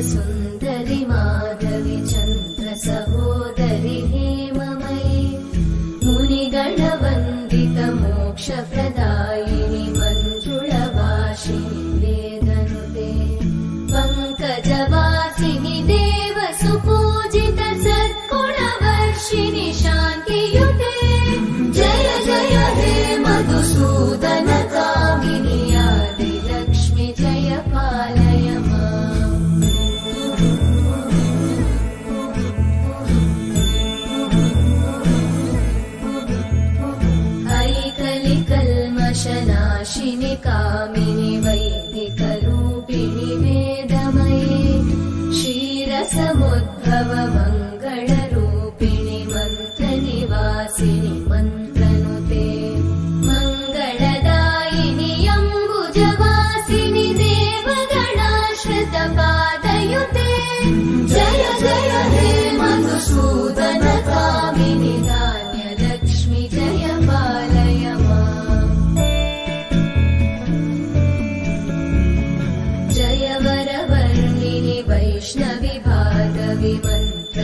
सुन्दरि कामिनि वैदिकरूपिणि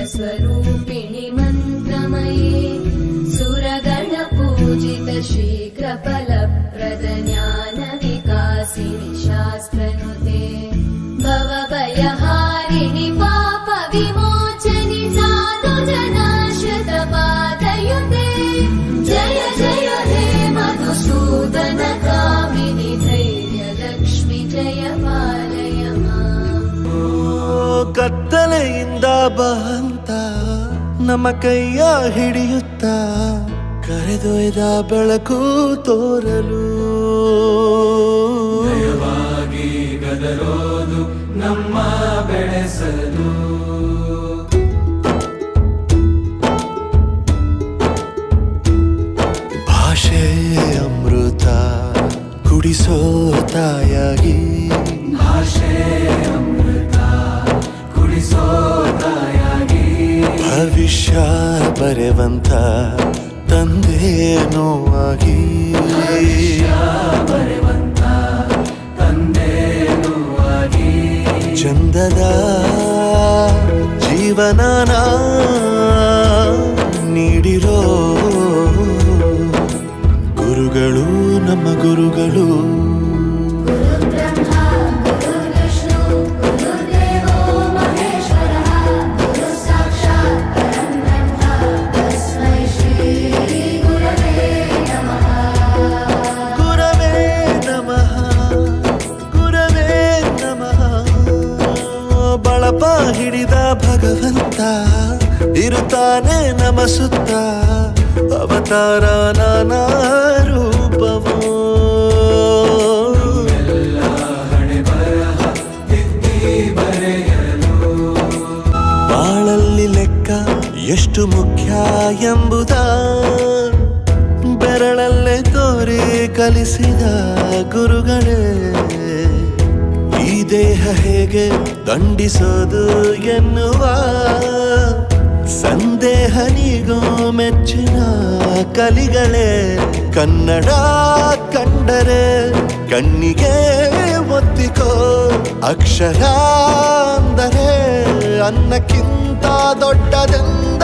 मन्त्रस्वरूपिणि मन्त्रमये सुरगणपूजित शीघ्रफलप्रद ಕತ್ತಲೆಯಿಂದ ಬಂತ ನಮ್ಮ ಕೈಯ ಹಿಡಿಯುತ್ತ ಕರೆದೊಯ್ದ ಬೆಳಕು ತೋರಲು. ಗದರೋದು ನಮ್ಮ ಬೆಳೆಸಲು. ಭಾಷೆ ಅಮೃತ, ಕುಡಿಸೋ ತಾಯಾಗಿ. ಭವಿಷ್ಯ ಬರೆವಂತ ತಂದೇನೋ ಆಗಿ. ಚಂದದ ಜೀವನನ ನೀಡಿರೋ ಗುರುಗಳು ನಮ್ಮ ಗುರುಗಳು. ಭಗವಂತ ಇರುತ್ತಾನೆ ನಮಸುತ್ತ ಅವತಾರ ನಾನಾ ಬಾಳಲ್ಲಿ ಲೆಕ್ಕ ಎಷ್ಟು ಮುಖ್ಯ ಎಂಬುದ ಬೆರಳಲ್ಲೇ ತೋರಿ ಕಲಿಸಿದ ಗುರುಗಳೇ. ಈ ದೇಹ ಹೇಗೆ ದಂಡಿಸೋದು ಎನ್ನುವ ಸಂದೇಹ ನೀಗೋ ಮೆಚ್ಚಿನ ಕಲಿಗಳೇ. ಕನ್ನಡ ಕಂಡರೆ ಕಣ್ಣಿಗೆ ಒತ್ತಿಕೋ, ಅಕ್ಷರ ಅಂದರೆ ಅನ್ನಕ್ಕಿಂತ ದೊಡ್ಡದೆಂದ.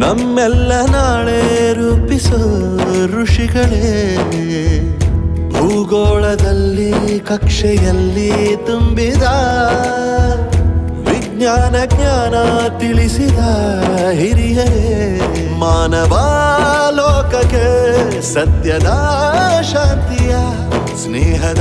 ನಮ್ಮೆಲ್ಲ ನಾಳೆ ರೂಪಿಸೋ ಋಷಿಗಳೇ. ಭೂಗೋಳದಲ್ಲಿ, ಕಕ್ಷೆಯಲ್ಲಿ ತುಂಬಿದ ವಿಜ್ಞಾನ ಜ್ಞಾನ ತಿಳಿಸಿದ ಹಿರಿಯರೇ. ಮಾನವ ಲೋಕಕ್ಕೆ ಸತ್ಯದ ಶಾಂತಿಯ, ಸ್ನೇಹದ